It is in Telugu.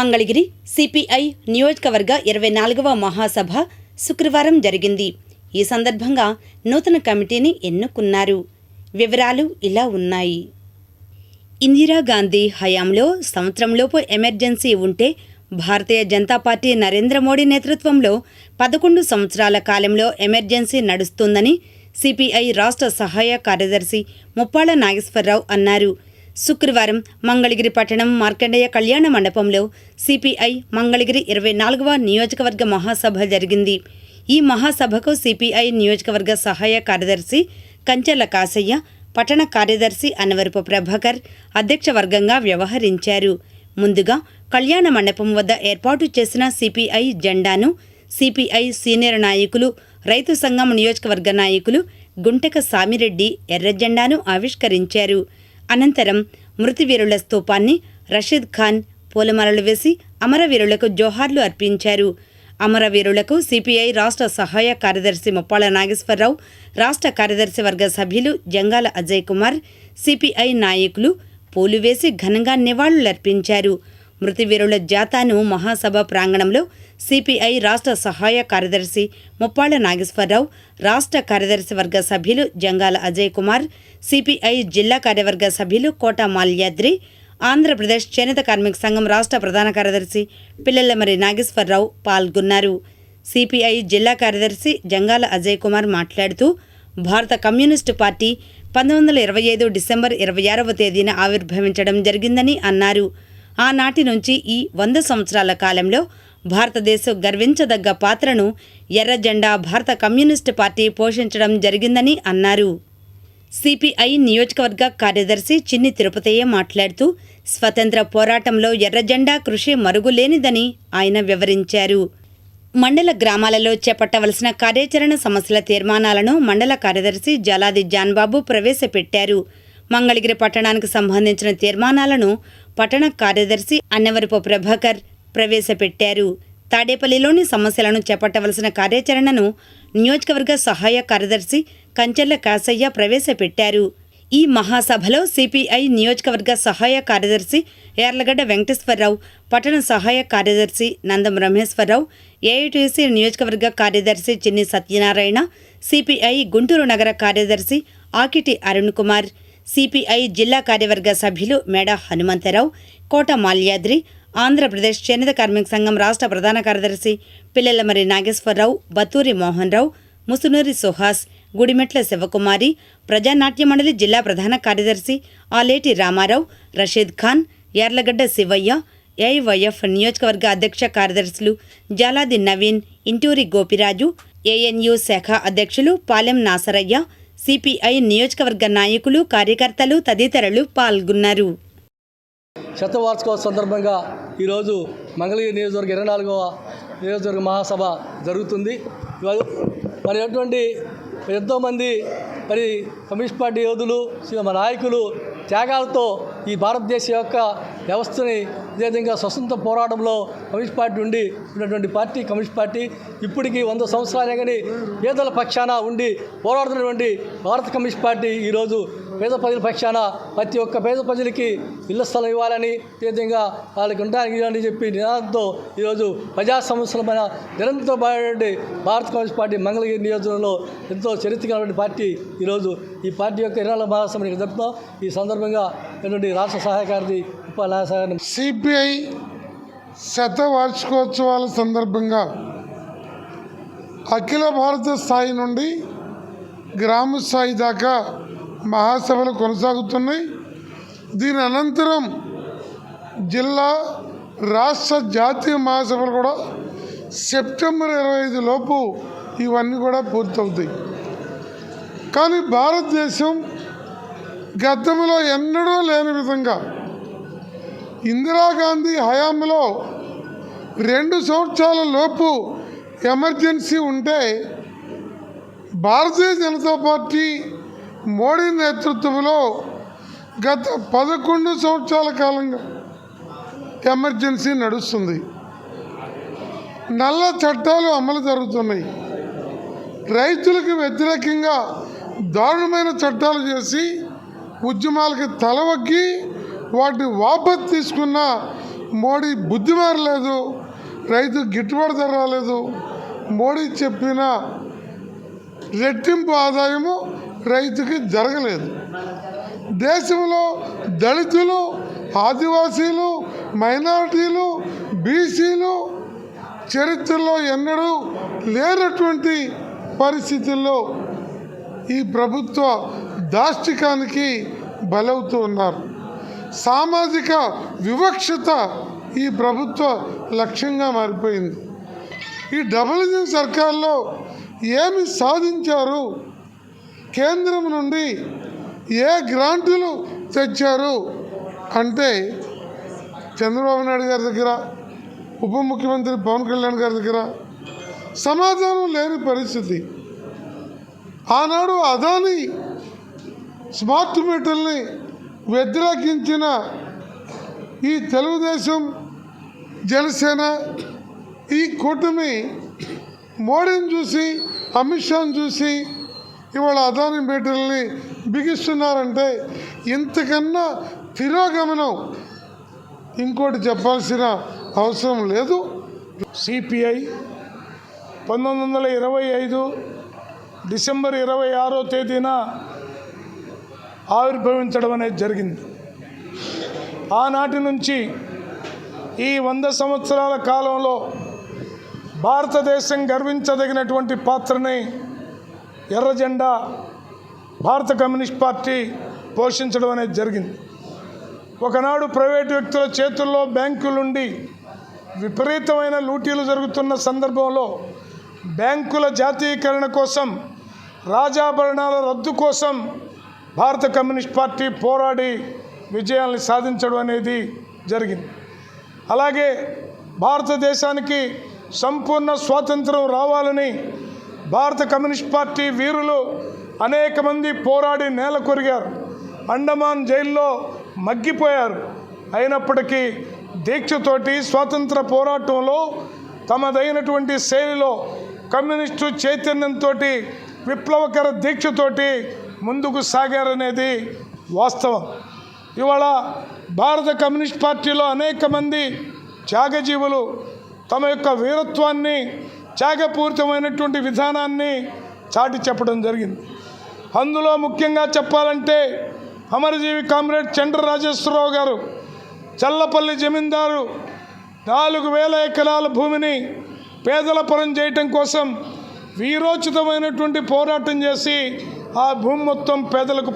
మంగళగిరి సిపిఐ నియోజకవర్గ ఇరవై నాలుగవ మహాసభ శుక్రవారం జరిగింది. ఈ సందర్భంగా నూతన కమిటీని ఎన్నుకున్నారు. వివరాలు ఇలా ఉన్నాయి. ఇందిరాగాంధీ హయాంలో సంవత్సరంలోపు ఎమర్జెన్సీ ఉంటే భారతీయ జనతా పార్టీ నరేంద్ర మోడీ నేతృత్వంలో పదకొండు సంవత్సరాల కాలంలో ఎమర్జెన్సీ నడుస్తుందని సిపిఐ రాష్ట్ర సహాయ కార్యదర్శి ముప్పాళ్ళ నాగేశ్వరరావు అన్నారు. శుక్రవారం మంగళగిరి పట్టణం మార్కండేయ కళ్యాణ మండపంలో సిపిఐ మంగళగిరి ఇరవై నాలుగవ నియోజకవర్గ మహాసభ జరిగింది. ఈ మహాసభకు సిపిఐ నియోజకవర్గ సహాయ కార్యదర్శి కంచెల కాసయ్య పట్టణ కార్యదర్శి అనవరపు ప్రభాకర్ అధ్యక్షవర్గంగా వ్యవహరించారు. ముందుగా కళ్యాణ మండపం వద్ద ఏర్పాటు చేసిన సిపిఐ జెండాను సిపిఐ సీనియర్ నాయకులు రైతు సంఘం నియోజకవర్గ నాయకులు గుంటక సామిరెడ్డి ఎర్ర జెండాను ఆవిష్కరించారు. అనంతరం మృతివీరుల స్తూపాన్ని రషీద్ ఖాన్ పూలమాలలు వేసి అమరవీరులకు జోహార్లు అర్పించారు. అమరవీరులకు సిపిఐ రాష్ట్ర సహాయ కార్యదర్శి ముప్పాల నాగేశ్వరరావు రాష్ట్ర కార్యదర్శి వర్గ సభ్యులు జంగాల అజయ్ కుమార్ సిపిఐ నాయకులు పూలు వేసి ఘనంగా నివాళులర్పించారు. మృతివీరుల జాతాను మహాసభ ప్రాంగణంలో సిపిఐ రాష్ట్ర సహాయ కార్యదర్శి ముప్పాళ్ళ నాగేశ్వరరావు రాష్ట్ర కార్యదర్శి వర్గ సభ్యులు జంగాల అజయ్ కుమార్ సిపిఐ జిల్లా కార్యవర్గ సభ్యులు కోట మాల్యాద్రి ఆంధ్రప్రదేశ్ చేనేత కార్మిక సంఘం రాష్ట్ర ప్రధాన కార్యదర్శి పిల్లలమరి నాగేశ్వరరావు పాల్గొన్నారు. సిపిఐ జిల్లా కార్యదర్శి జంగాల అజయ్ కుమార్ మాట్లాడుతూ భారత కమ్యూనిస్టు పార్టీ పంతొమ్మిది వందల ఇరవై ఐదు డిసెంబర్ ఇరవై ఆరవ తేదీన ఆవిర్భవించడం జరిగిందని అన్నారు. ఆనాటి నుంచి ఈ వంద సంవత్సరాల కాలంలో భారతదేశం గర్వించదగ్గ పాత్రను ఎర్ర జెండా భారత కమ్యూనిస్టు పార్టీ పోషించడం జరిగిందని అన్నారు. సిపిఐ నియోజకవర్గ కార్యదర్శి చిన్ని తిరుపతయ్య మాట్లాడుతూ స్వతంత్ర పోరాటంలో ఎర్రజెండా కృషి మరుగులేనిదని ఆయన వివరించారు. మండల గ్రామాలలో చేపట్టవలసిన కార్యాచరణ సమస్యల తీర్మానాలను మండల కార్యదర్శి జలాది జాన్బాబు ప్రవేశపెట్టారు. మంగళగిరి పట్టణానికి సంబంధించిన తీర్మానాలను పట్టణ కార్యదర్శి అన్నవరపు ప్రభాకర్ ప్రవేశపెట్టారు. తాడేపల్లిలోని సమస్యలను చేపట్టవలసిన కార్యాచరణను నియోజకవర్గ సహాయ కార్యదర్శి కంచెల్ల కాసయ్య ప్రవేశపెట్టారు. ఈ మహాసభలో సిపిఐ నియోజకవర్గ సహాయ కార్యదర్శి యార్లగడ్డ వెంకటేశ్వరరావు పట్టణ సహాయ కార్యదర్శి నందం రమేశ్వరరావు ఏఐటీసీ నియోజకవర్గ కార్యదర్శి చిన్ని సత్యనారాయణ సిపిఐ గుంటూరు నగర కార్యదర్శి ఆకిటి అరుణ్ కుమార్ సిపిఐ జిల్లా కార్యవర్గ సభ్యులు మేడ హనుమంతరావు కోట మాల్యాద్రి ఆంధ్రప్రదేశ్ చేనేత కార్మిక సంఘం రాష్ట్ర ప్రధాన కార్యదర్శి పిల్లలమరి నాగేశ్వరరావు బత్తూరి మోహన్ రావు ముసునూరి సుహాస్ గుడిమెట్ల శివకుమారి ప్రజానాట్య మండలి జిల్లా ప్రధాన కార్యదర్శి ఆలేటి రామారావు రషీద్ ఖాన్ యార్లగడ్డ శివయ్య ఏఐవైఎఫ్ నియోజకవర్గ అధ్యక్ష కార్యదర్శులు జాలాది నవీన్ ఇంటూరి గోపిరాజు ఏఎన్యు శాఖ అధ్యక్షులు పాలెం నాసరయ్య సిపిఐ నియోజకవర్గ నాయకులు కార్యకర్తలు తదితరులు పాల్గొన్నారు. శతవార్షికోత్సవ సందర్భంగా ఈరోజు మంగళగిరి నియోజకవర్గ ఇరవై నాలుగవ నియోజకవర్గ మహాసభ జరుగుతుంది. మరి అటువంటి ఎంతోమంది మరి కమ్యూనిస్ట్ పార్టీ యోధులు మన నాయకులు త్యాగాలతో ఈ భారతదేశం యొక్క వ్యవస్థని అదేవిధంగా స్వతంత్ర పోరాటంలో కమ్యూనిస్ట్ పార్టీ ఉండి ఉన్నటువంటి పార్టీ కమ్యూనిస్ట్ పార్టీ ఇప్పటికీ వంద సంవత్సరాలే కానీ పేదల పక్షాన ఉండి పోరాడుతున్నటువంటి భారత కమ్యూనిస్ట్ పార్టీ ఈరోజు పేద ప్రజల పక్షాన ప్రతి ఒక్క పేద ప్రజలకి ఇళ్ళ స్థలం ఇవ్వాలని అదేవిధంగా వాళ్ళకి ఉండడానికి ఇవ్వాలని చెప్పి నినాదంతో ఈరోజు ప్రజా సమస్యలమైన నిరంతరమైనటువంటి భారత కమ్యూనిస్ట్ పార్టీ మంగళగిరి నియోజకవర్గంలో ఎంతో చరిత్రకరమైన పార్టీ ఈరోజు ఈ పార్టీ యొక్క ఇరవై మహాసభని జరుపుతాం. ఈ సందర్భంగా ఇటువంటి రాష్ట్ర సహాయకారి ఉప సిపిఐ శతవార్షికోత్సవాల సందర్భంగా అఖిల భారత స్థాయి నుండి గ్రామ స్థాయి దాకా మహాసభలు కొనసాగుతున్నాయి. దీని అనంతరం జిల్లా రాష్ట్ర జాతీయ మహాసభలు కూడా సెప్టెంబర్ ఇరవై ఐదు లోపు ఇవన్నీ కూడా పూర్తవుతాయి. కానీ భారతదేశం గతంలో ఎన్నడూ లేని విధంగా ఇందిరాగాంధీ హయాంలో రెండు సంవత్సరాల లోపు ఎమర్జెన్సీ ఉంటే భారతీయ జనతా పార్టీ మోడీ నేతృత్వంలో గత పదకొండు సంవత్సరాల కాలంగా ఎమర్జెన్సీ నడుస్తుంది. నల్ల చట్టాలు అమలు జరుగుతున్నాయి. రైతులకు వ్యతిరేకంగా దారుణమైన చట్టాలు చేసి ఉద్యమాలకి తలవగ్గి వాటి వాపత్ తీసుకున్న మోడీ బుద్ధి మారలేదు రైతు గిట్టుబాటు ధర రాలేదు. మోడీ చెప్పిన రెట్టింపు ఆదాయము రైతుకి జరగలేదు. దేశంలో దళితులు ఆదివాసీలు మైనారిటీలు బీసీలు చరిత్రలో ఎన్నడూ లేనటువంటి పరిస్థితుల్లో ఈ ప్రభుత్వ దాష్టికానికి బలవుతూ ఉన్నారు. సామాజిక వివక్షత ఈ ప్రభుత్వ లక్ష్యంగా మారిపోయింది. ఈ డబుల్ ఇంజిన్ సర్కార్లో ఏమి సాధించారు? కేంద్రం నుండి ఏ గ్రాంటులు తెచ్చారు? అంటే చంద్రబాబు నాయుడు గారి దగ్గర ఉప ముఖ్యమంత్రి పవన్ కళ్యాణ్ గారి దగ్గర సమాధానం లేని పరిస్థితి. ఆనాడు అదాని స్మార్ట్ మీటర్ని వ్యతిరేకించిన ఈ తెలుగుదేశం జనసేన ఈ కూటమి మోడీని చూసి అమిత్ షాను చూసి ఇవాళ అదాని బేటల్ని బిగిస్తున్నారంటే ఇంతకన్నా తిరోగమనం ఇంకోటి చెప్పాల్సిన అవసరం లేదు. సిపిఐ పంతొమ్మిది వందల ఇరవై ఐదు డిసెంబర్ ఇరవై ఆరో తేదీన ఆవిర్భవించడం అనేది జరిగింది. ఆనాటి నుంచి ఈ వంద సంవత్సరాల కాలంలో భారతదేశం గర్వించదగినటువంటి పాత్రని ఎర్రజెండా భారత కమ్యూనిస్ట్ పార్టీ పోషించడం అనేది జరిగింది. ఒకనాడు ప్రైవేటు వ్యక్తుల చేతుల్లో బ్యాంకులుండి విపరీతమైన లూటీలు జరుగుతున్న సందర్భంలో బ్యాంకుల జాతీయకరణ కోసం రాజాభరణాల రద్దు కోసం భారత కమ్యూనిస్ట్ పార్టీ పోరాడి విజయాల్ని సాధించడం అనేది జరిగింది. అలాగే భారతదేశానికి సంపూర్ణ స్వాతంత్రం రావాలని భారత కమ్యూనిస్ట్ పార్టీ వీరులు అనేక మంది పోరాడి నేల కొరిగారు. అండమాన్ జైల్లో మగ్గిపోయారు. అయినప్పటికీ దీక్షతోటి స్వాతంత్ర పోరాటంలో తమదైనటువంటి శైలిలో కమ్యూనిస్టు చైతన్యంతో విప్లవకర దీక్షతోటి ముందుకు సాగారనేది వాస్తవం. ఇవాళ భారత కమ్యూనిస్ట్ పార్టీలో అనేక మంది త్యాగజీవులు తమ యొక్క వీరత్వాన్ని త్యాగపూరితమైనటువంటి విధానాన్ని చాటి చెప్పడం జరిగింది. అందులో ముఖ్యంగా చెప్పాలంటే అమరజీవి కామ్రేడ్ చండ్ర రాజేశ్వరరావు గారు చల్లపల్లి జమీందారు నాలుగు వేల ఎకరాల భూమిని పేదల పరం చేయటం కోసం వీరోచితమైనటువంటి పోరాటం చేసి ఆ భూమి మొత్తం పేదలకు